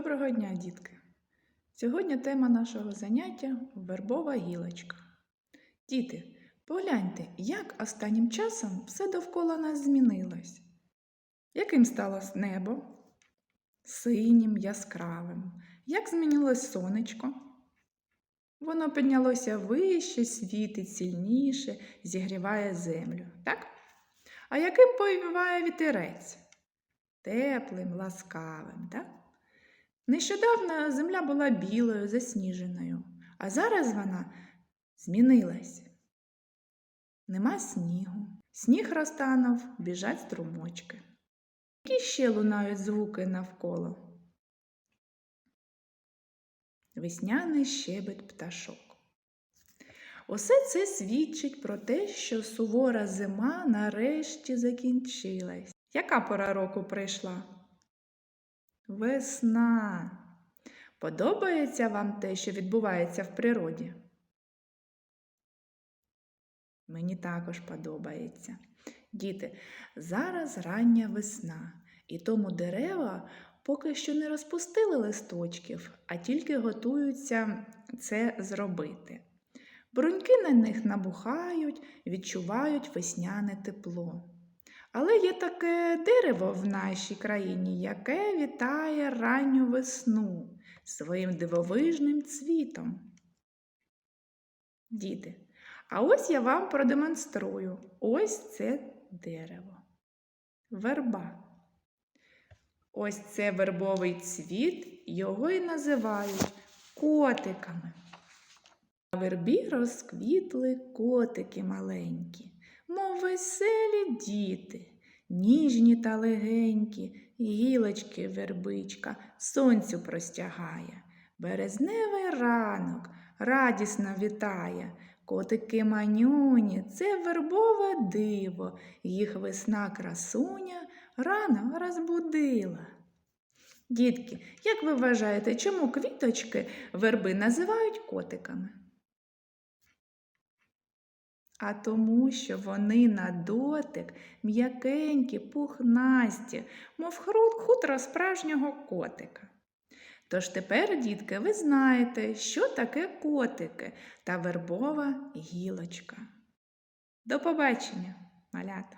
Доброго дня, дітки! Сьогодні тема нашого заняття вербова гілочка. Діти, погляньте, як останнім часом все довкола нас змінилось. Яким стало небо? Синім, яскравим. Як змінилось сонечко? Воно піднялося вище, світить сильніше, зігріває землю. Так? А яким повіває вітерець? Теплим, ласкавим. Так? Нещодавно земля була білою, засніженою, а зараз вона змінилась. Нема снігу. Сніг розтанув, біжать струмочки. Які ще лунають звуки навколо? Весняний щебет пташок. Усе це свідчить про те, що сувора зима нарешті закінчилась. Яка пора року прийшла? Весна. Подобається вам те, що відбувається в природі? Мені також подобається. Діти, зараз рання весна, і тому дерева поки що не розпустили листочків, а тільки готуються це зробити. Бруньки на них набухають, відчувають весняне тепло. Але є таке дерево в нашій країні, яке вітає ранню весну своїм дивовижним цвітом. Діти, а ось я вам продемонструю ось це дерево. Верба. Ось це вербовий цвіт, його і називають котиками. На вербі розквітли котики маленькі, мов веселі діти, ніжні та легенькі, гілочки вербичка сонцю простягає. Березневий ранок радісно вітає. Котики манюні, це вербове диво, їх весна красуня рано розбудила. Дітки, як ви вважаєте, чому квіточки верби називають котиками? А тому, що вони на дотик м'якенькі, пухнасті, мов хутро справжнього котика. Тож тепер, дітки, ви знаєте, що таке котики та вербова гілочка. До побачення, малята!